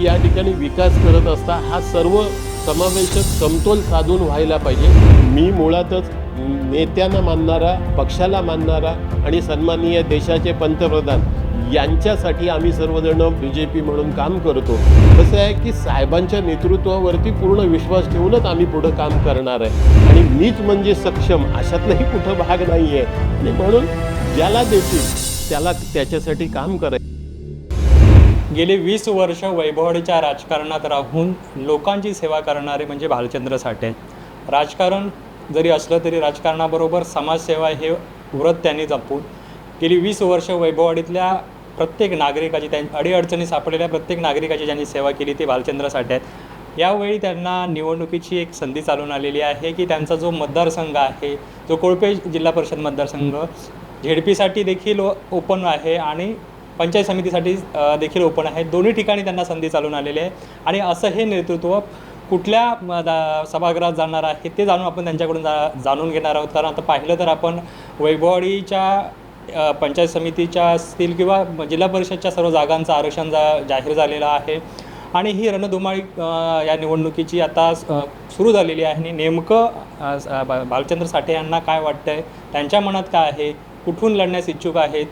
की या ठिकाणी विकास करत असता हा सर्व समावेशक समतोल साधून व्हायला पाहिजे. मी मुळातच नेत्यांना मानणारा पक्षाला मानणारा आणि सन्माननीय देशाचे पंतप्रधान यांच्यासाठी आम्ही सर्वजण बी जे पी म्हणून काम करतो. कसं आहे की साहेबांच्या नेतृत्वावरती पूर्ण विश्वास ठेवूनच आम्ही पुढं काम करणार आहे. आणि मीच म्हणजे सक्षम अशातलाही कुठं भाग नाही आहे आणि म्हणून ज्याला देतील त्याला त्याच्यासाठी काम करायचं. गेली वीस वर्ष वैभवडीच्या राजकारणात राहून लोकांची सेवा करणारे म्हणजे भालचंद्र साठे. राजकारण जरी असलं तरी राजकारणाबरोबर समाजसेवा हे व्रत त्यांनी जपून गेली वीस वर्ष वैभववाडीतल्या प्रत्येक नागरिकाची त्यां अडीअडचणी सापडलेल्या प्रत्येक नागरिकाची ज्यांनी सेवा केली ती भालचंद्र साठे आहेत. यावेळी त्यांना निवडणुकीची एक संधी चालून आलेली आहे की त्यांचा जो मतदारसंघ आहे जो कोळपे जिल्हा परिषद मतदारसंघ झेडपीसाठी देखील ओपन आहे आणि पंचायत समितीसाठी देखील ओपन आहे. दोन्ही ठिकाणी त्यांना संधी चालून आलेली आहे. आणि असं हे नेतृत्व कुठल्या म, दा- सभागृहात जाणार आहे ते जाणून आपण त्यांच्याकडून जा जाणून घेणार आहोत. कारण आता पाहिलं तर आपण वैभववाडीच्या पंचायत समितीच्या असतील किंवा जिल्हा परिषदच्या सर्व जागांचं आरक्षण जा जाहीर झालेलं आहे. आणि ही रणधुमाळी या निवडणुकीची आता सुरू झालेली आहे. आणि नेमकं भालचंद्र साठे यांना काय वाटतं आहे त्यांच्या मनात काय आहे? कुठून लढण्यास इच्छुक आहेत?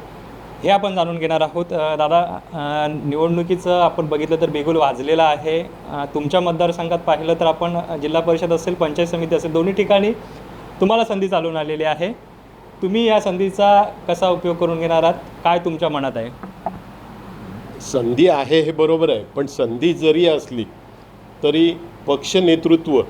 हे आपण जाणून घेणार आहोत. दादा निवडणुकीचं आपण बघितलं तर बेगुल वाजलेला आहे. तुमच्या मतदारसंघात पाहिलं तर आपण जिल्हा परिषद असेल पंचायत समिती असेल दोन्ही ठिकाणी तुम्हाला संधी चालून आलेली आहे. तुम्ही या संधीचा कसा उपयोग करून घेणार आहात? काय तुमच्या मनात आहे? संधी आहे हे बरोबर आहे पण संधी जरी असली तरी पक्ष नेतृत्व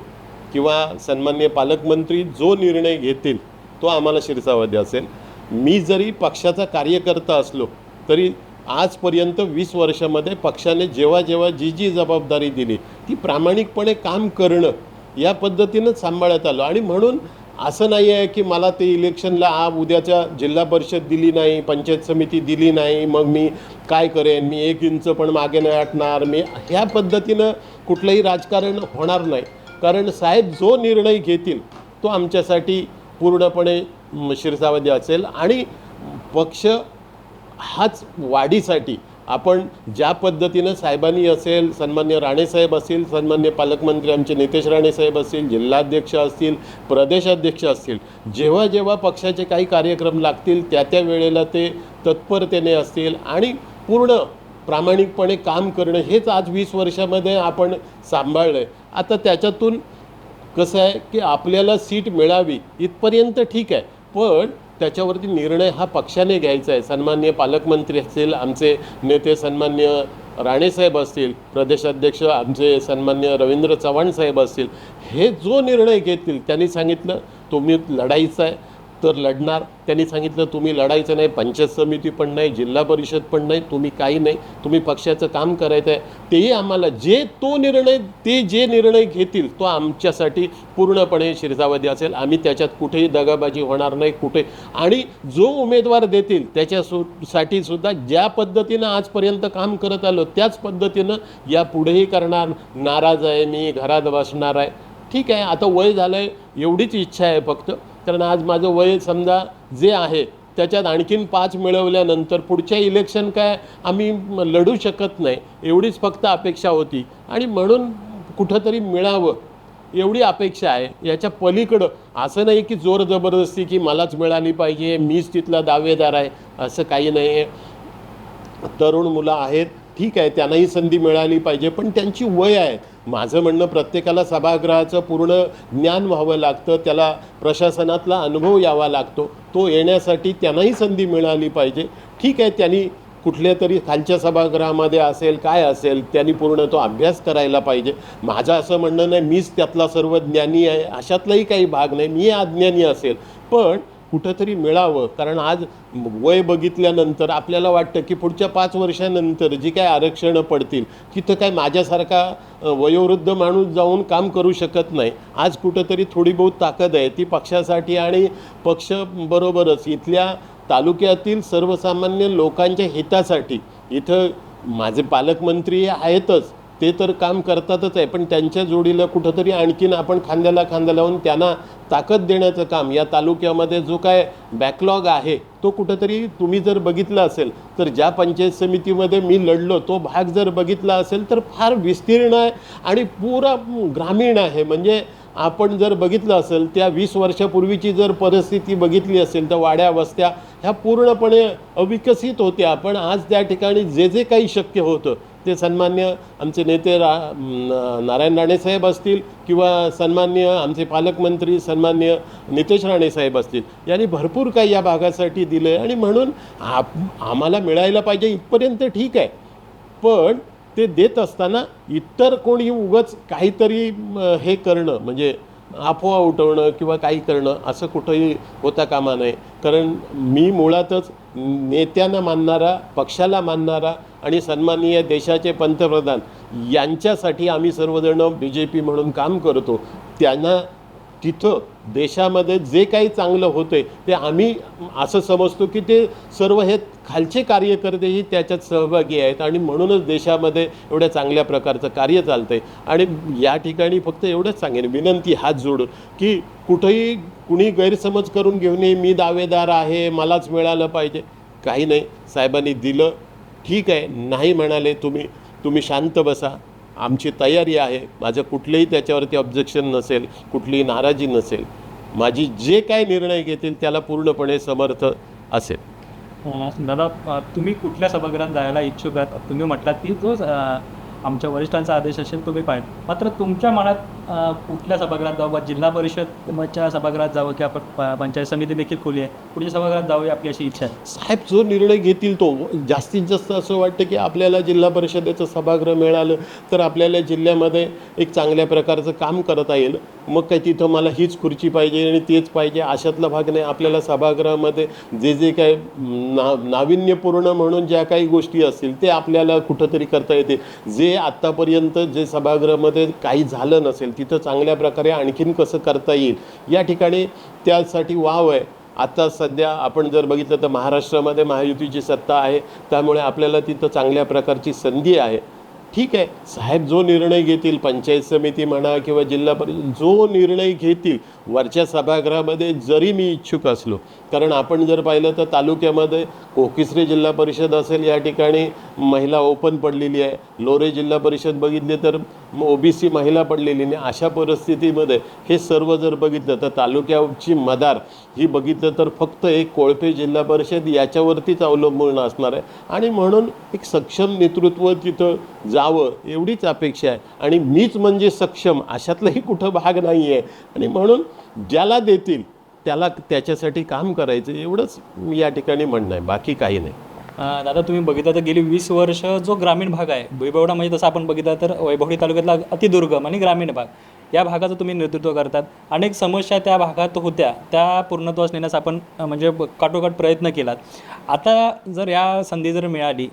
किंवा सन्मान्य पालकमंत्री जो निर्णय घेतील तो आम्हाला शिरसावधी असेल. मी जरी पक्षाचा कार्यकर्ता असलो तरी आजपर्यंत वीस वर्षामध्ये पक्षाने जेव्हा जेव्हा जी जी जबाबदारी दिली ती प्रामाणिकपणे काम करणं या पद्धतीनंच सांभाळत आलो. आणि म्हणून असं नाही आहे की मला ते इलेक्शनला आ उद्याच्या जिल्हा परिषद दिली नाही पंचायत समिती दिली नाही मग मी काय करेन? मी एक इंच पण मागे नाही हटणार. मी ह्या पद्धतीनं कुठलंही राजकारण होणार नाही. कारण साहेब जो निर्णय घेतील तो आमच्यासाठी पूर्णपणे शिरसावधी असेल आणि पक्ष हाच वाढीसाठी आपण ज्या पद्धतीनं साहेबांनी असेल सन्मान्य राणेसाहेब असतील सन्मान्य पालकमंत्री आमचे नितेश राणेसाहेब असतील जिल्हाध्यक्ष असतील प्रदेशाध्यक्ष असतील जेव्हा जेव्हा पक्षाचे काही कार्यक्रम लागतील त्या त्या वेळेला ते तत्परतेने असतील आणि पूर्ण प्रामाणिकपणे काम करणं हेच आज वीस वर्षामध्ये आपण सांभाळलं आहे आता त्याच्यातून कसं आहे की आपल्याला सीट मिळावी इथपर्यंत ठीक आहे. पण त्याच्यावरती निर्णय हा पक्षाने घ्यायचा आहे. सन्मान्य पालकमंत्री असतील आमचे नेते सन्मान्य राणेसाहेब असतील प्रदेशाध्यक्ष आमचे सन्मान्य रवींद्र चव्हाण साहेब असतील हे जो निर्णय घेतील त्यांनी सांगितलं तुम्ही लढाईचा आहे. तर लढणार. त्यांनी सांगितलं तुम्ही लढायचं नाही पंचायत समिती पण नाही जिल्हा परिषद पण नाही तुम्ही काही नाही तुम्ही पक्षाचं काम करायचं आहे. तेही आम्हाला जे तो निर्णय ते जे निर्णय घेतील तो आमच्यासाठी पूर्णपणे शिरसावधी असेल. आम्ही त्याच्यात कुठेही दगाबाजी होणार नाही कुठे. आणि जो उमेदवार देतील त्याच्यासाठी सुद्धा ज्या पद्धतीनं आजपर्यंत काम करत आलो त्याच पद्धतीनं या पुढेही करणार. नाराज आहे मी घरात बसणार आहे. ठीक आहे आता वय झालं आहे एवढीच इच्छा आहे फक्त. कारण आज माझं वय समजा जे आहे त्याच्यात आणखीन पाच मिळवल्यानंतर पुढच्या इलेक्शन काय आम्ही लढू शकत नाही एवढीच फक्त अपेक्षा होती. आणि म्हणून कुठंतरी मिळावं एवढी अपेक्षा आहे. याच्या पलीकडं असं नाही की जोर जबरदस्ती की मलाच मिळाली पाहिजे मीच तिथला दावेदार आहे असं काही नाही आहे. तरुण मुलं आहेत ठीक आहे त्यांनाही संधी मिळाली पाहिजे पण त्यांची वय आहे. माझं म्हणणं प्रत्येकाला सभागृहाचं पूर्ण ज्ञान व्हावं लागतं त्याला प्रशासनातला अनुभव यावा लागतो. तो येण्यासाठी त्यांनाही संधी मिळाली पाहिजे. ठीक आहे त्यांनी कुठल्या तरी खालच्या सभागृहामध्ये असेल काय असेल त्यांनी पूर्ण तो अभ्यास करायला पाहिजे. माझं असं म्हणणं नाही मीच त्यातला सर्व ज्ञानी आहे अशातलाही काही भाग नाही. मी अज्ञानी असेल. पण कुठंतरी मिळावं. कारण आज वय बघितल्यानंतर आपल्याला वाटतं की पुढच्या पाच वर्षानंतर जी काय आरक्षणं पडतील तिथं काय माझ्यासारखा वयोवृद्ध माणूस जाऊन काम करू शकत नाही. आज कुठंतरी थोडी बहुत ताकद आहे. ती पक्षासाठी आणि पक्ष बरोबरच इथल्या तालुक्यातील सर्वसामान्य लोकांच्या हितासाठी. इथं माझे पालकमंत्री आहेतच. ते तर काम करतातच आहे पण त्यांच्या जोडीला कुठंतरी आणखीन आपण खांद्याला खांदा लावून त्यांना ताकद देण्याचं काम या तालुक्यामध्ये जो काय बॅकलॉग आहे तो कुठंतरी तुम्ही जर बघितला असेल तर ज्या पंचायत समितीमध्ये मी लढलो तो भाग जर बघितला असेल तर फार विस्तीर्ण आहे आणि पुरा ग्रामीण आहे. म्हणजे आपण जर बघितलं असेल त्या वीस वर्षापूर्वीची जर परिस्थिती बघितली असेल तर वाड्या वस्त्या ह्या पूर्णपणे अविकसित होत्या पण आज त्या ठिकाणी जे जे काही शक्य होतं ते सन्मान्य आमचे नेते रा नारायण राणेसाहेब असतील किंवा सन्मान्य आमचे पालकमंत्री सन्मान्य नितेश राणेसाहेब असतील यांनी भरपूर काही या भागासाठी दिलं आहे आणि म्हणून आप आम्हाला मिळायला पाहिजे इथपर्यंत ठीक आहे. पण ते देत असताना इतर कोणी उगच काहीतरी हे करणं म्हणजे अफवा उठवणं किंवा काही करणं असं कुठंही होता कामा नये. कारण मी मुळातच नेत्यांना मानणारा पक्षाला मानणारा आणि सन्माननीय देशाचे पंतप्रधान यांच्यासाठी आम्ही सर्वजण बी जे पी म्हणून काम करतो. त्यांना तिथं देशामध्ये जे काही चांगलं होतंय ते आम्ही असं समजतो की ते सर्व हे खालचे कार्यकर्तेही त्याच्यात सहभागी आहेत आणि म्हणूनच देशामध्ये एवढ्या चांगल्या प्रकारचं कार्य चालतंय. आणि या ठिकाणी फक्त एवढंच सांगेन विनंती हात जोडून की कुठंही कुणी गैरसमज करून घेऊ नये मी दावेदार आहे मलाच मिळालं पाहिजे. काही नाही साहेबांनी दिलं ठीक आहे नाही म्हणाले तुम्ही तुम्ही शांत बसा. आमची तयारी आहे. माझं कुठलेही त्याच्यावरती ऑब्जेक्शन नसेल कुठलीही नाराजी नसेल माझी जे काय निर्णय घेतील त्याला पूर्णपणे समर्थ असेल. दादा तुम्ही कुठल्या सभागृहात जायला इच्छुक आहात? तुम्ही म्हटलात की जो आमच्या वरिष्ठांचा आदेश असेल तुम्ही पाहिजे मात्र तुमच्या मनात कुठल्या सभागृहात जाऊ बा जिल्हा परिषदच्या सभागृहात जावं की आपण प- पंचायत समिती देखील खुली आहे. कुठच्या सभागृहात जावं आपली अशी इच्छा आहे? साहेब जो निर्णय घेतील तो. जास्तीत जास्त असं वाटतं की आपल्याला जिल्हा परिषदेचं सभागृह मिळालं तर आपल्याला जिल्ह्यामध्ये एक चांगल्या प्रकारचं काम करता येईल. मग काय तिथं मला हीच खुर्ची पाहिजे आणि तेच पाहिजे अशातला भाग नाही. आपल्याला सभागृहामध्ये जे जे काय ना नाविन्यपूर्ण म्हणून ज्या काही गोष्टी असतील ते आपल्याला कुठंतरी करता येते जे आत्तापर्यंत जे सभागृहामध्ये काही झालं नसेल तिथं चांगल्या प्रकारे आणखीन कसं करता येईल? या ठिकाणी त्यासाठी वाव आहे. आता सध्या आपण जर बघितलं तर महाराष्ट्रामध्ये महायुतीची सत्ता आहे. त्यामुळे आपल्याला तिथं चांगल्या प्रकारची संधी आहे. ठीक आहे. साहेब जो निर्णय घेतील पंचायत समिती म्हणा किंवा जिल्हा परिषद जो निर्णय घेतील वरच्या सभागृहामध्ये जरी मी इच्छुक असलो कारण आपण जर पाहिलं तर तालुक्यामध्ये कोकिसरे जिल्हा परिषद असेल या ठिकाणी महिला ओपन पडलेली आहे. लोरे जिल्हा परिषद बघितली तर ओबीसी महिला पडलेली नाही. अशा परिस्थितीमध्ये हे सर्व जर बघितलं तर तालुक्याची मदार ही बघितलं तर फक्त एक कोळपे जिल्हा परिषद याच्यावरतीच अवलंबून असणार आहे. आणि म्हणून एक सक्षम नेतृत्व तिथं जावं एवढीच अपेक्षा आहे. आणि मीच म्हणजे सक्षम अशातलाही कुठं भाग नाही आहे आणि म्हणून ज्याला देतील त्याला त्याच्यासाठी काम करायचं एवढंच मी या ठिकाणी म्हणणं आहे बाकी काही नाही. दादा तुम्ही बघितलं तर गेली वीस वर्ष जो ग्रामीण भाग आहे वैभवडा म्हणजे तसं आपण बघितलं तर वैभवडी तालुक्यातला अतिदुर्गम आणि ग्रामीण भाग. या भागाचं तुम्ही नेतृत्व करतात. अनेक समस्या त्या भागात होत्या त्या पूर्णत्वास नेण्यास आपण म्हणजे काटोकाट प्रयत्न केलात. आता जर या संधी जर मिळाली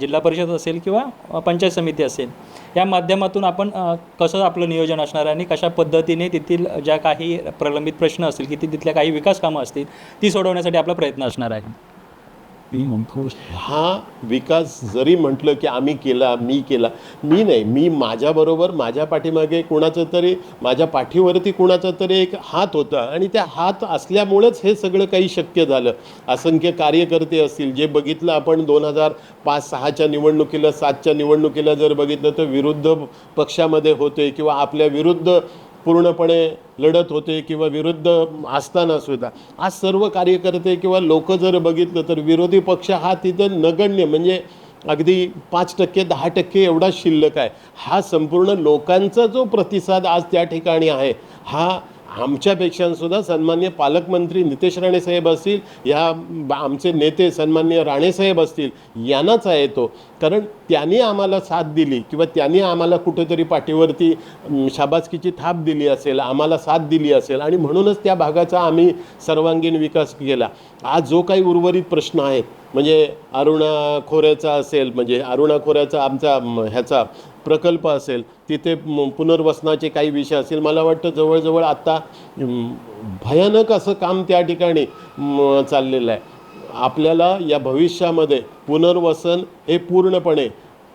जिल्हा परिषद असेल किंवा पंचायत समिती असेल या माध्यमातून आपण कसं आपलं नियोजन असणार आहे आणि कशा पद्धतीने तेथील ज्या काही प्रलंबित प्रश्न असतील की ती तिथल्या काही विकास कामं असतील ती सोडवण्यासाठी आपला प्रयत्न असणार आहे. हा विकास जरी म्हटलं की आम्ही केला मी केला मी नाही मी माझ्याबरोबर माझ्या पाठीमागे कुणाचं तरी माझ्या पाठीवरती कुणाचा तरी एक हात होता आणि त्या हात असल्यामुळेच हे सगळं काही शक्य झालं. असंख्य कार्यकर्ते असतील जे बघितलं आपण दोन हजार पाच सहाच्या निवडणुकीला सातच्या निवडणुकीला जर बघितलं तर विरुद्ध पक्षामध्ये होते किंवा आपल्या विरुद्ध पूर्णपणे लढत होते किंवा विरुद्ध असताना सुद्धा. आज सर्व कार्यकर्ते किंवा लोक जर बघितलं तर विरोधी पक्ष हा तिथं नगण्य म्हणजे अगदी पाच टक्के दहा टक्के एवढा शिल्लक आहे. हा संपूर्ण लोकांचा जो प्रतिसाद आज त्या ठिकाणी आहे हा आमच्यापेक्षा सुद्धा सन्मान्य पालकमंत्री नितेश राणे साहेब असतील या आमचे नेते सन्मान्य राणेसाहेब असतील यांनाच आहे तो. कारण त्यांनी आम्हाला साथ दिली किंवा त्यांनी आम्हाला कुठेतरी पाठीवरती शाबासकीची थाप दिली असेल आम्हाला साथ दिली असेल आणि म्हणूनच त्या भागाचा आम्ही सर्वांगीण विकास केला. आज जो काही उर्वरित प्रश्न आहेत म्हणजे अरुणा खोऱ्याचा असेल म्हणजे अरुणा खोऱ्याचा आमचा ह्याचा प्रकल्प असेल तिथे पुनर्वसनाचे काही विषय असतील मला वाटतं जवळजवळ आत्ता भयानक असं काम त्या ठिकाणी चाललेलं आहे. आपल्याला या भविष्यामध्ये पुनर्वसन हे पूर्णपणे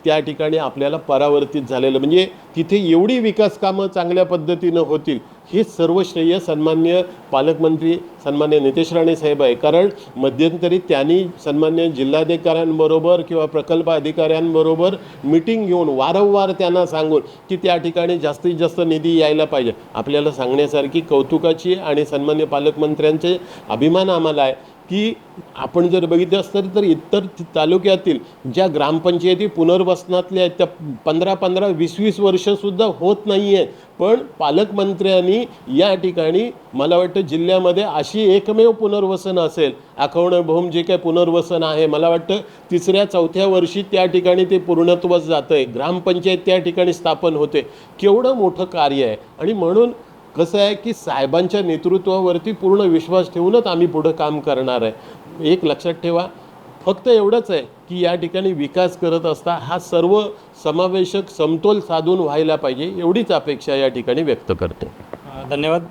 त्या ठिकाणी आपल्याला परावर्तित झालेलं. म्हणजे तिथे एवढी विकास कामं चांगल्या पद्धतीनं होतील हे सर्व श्रेय सन्मान्य पालकमंत्री सन्मान्य नितेश राणे साहेब आहे. कारण मध्यंतरी त्यांनी सन्मान्य जिल्हाधिकाऱ्यांबरोबर किंवा प्रकल्प अधिकाऱ्यांबरोबर मिटिंग घेऊन वारंवार त्यांना सांगून की त्या ठिकाणी जास्तीत जास्त निधी यायला पाहिजे. आपल्याला सांगण्यासारखी कौतुकाची आणि सन्मान्य पालकमंत्र्यांचे अभिमान आम्हाला आहे. की आपण जर बघितलं असतं तर इतर तालुक्यातील ज्या ग्रामपंचायती पुनर्वसनातल्या आहेत त्या पंधरा पंधरा वीस वीस वर्षसुद्धा होत नाही आहे पण पालकमंत्र्यांनी या ठिकाणी मला वाटतं जिल्ह्यामध्ये अशी एकमेव पुनर्वसन असेल. अखवणं जे काही पुनर्वसन आहे मला वाटतं तिसऱ्या चौथ्या वर्षी त्या ठिकाणी ते पूर्णत्वच जातं आहे ग्रामपंचायत त्या ठिकाणी स्थापन होते. केवढं मोठं कार्य आहे. आणि म्हणून कसं आहे की साहेबांच्या नेतृत्वावरती पूर्ण विश्वास ठेवूनच आम्ही पुढं काम करणार आहे. एक लक्षात ठेवा फक्त एवढंच आहे की या ठिकाणी विकास करत असता हा सर्व समावेशक समतोल साधून व्हायला पाहिजे एवढीच अपेक्षा या ठिकाणी व्यक्त करते. धन्यवाद.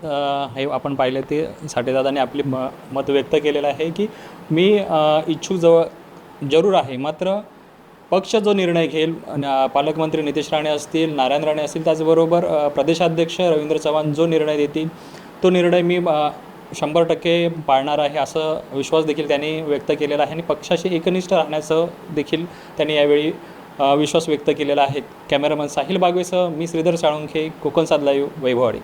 हे आपण पाहिलं ते साठेदादांनी आपले म मत व्यक्त केलेलं आहे की मी इच्छुक जवळ जरूर आहे. मात्र पक्ष जो निर्णय घेईल पालकमंत्री नितेश राणे असतील नारायण राणे असतील त्याचबरोबर प्रदेशाध्यक्ष रवींद्र चव्हाण जो निर्णय देतील तो निर्णय मी शंभर टक्के पाळणार आहे असं विश्वास देखील त्यांनी व्यक्त केलेला आहे आणि पक्षाशी एकनिष्ठ राहण्याचं देखील त्यांनी यावेळी विश्वास व्यक्त केलेला आहे. कॅमेरामन साहिल बागवेसह मी श्रीधर साळुंखे कोकण साधलायू लाईव्ह वैभववाडी.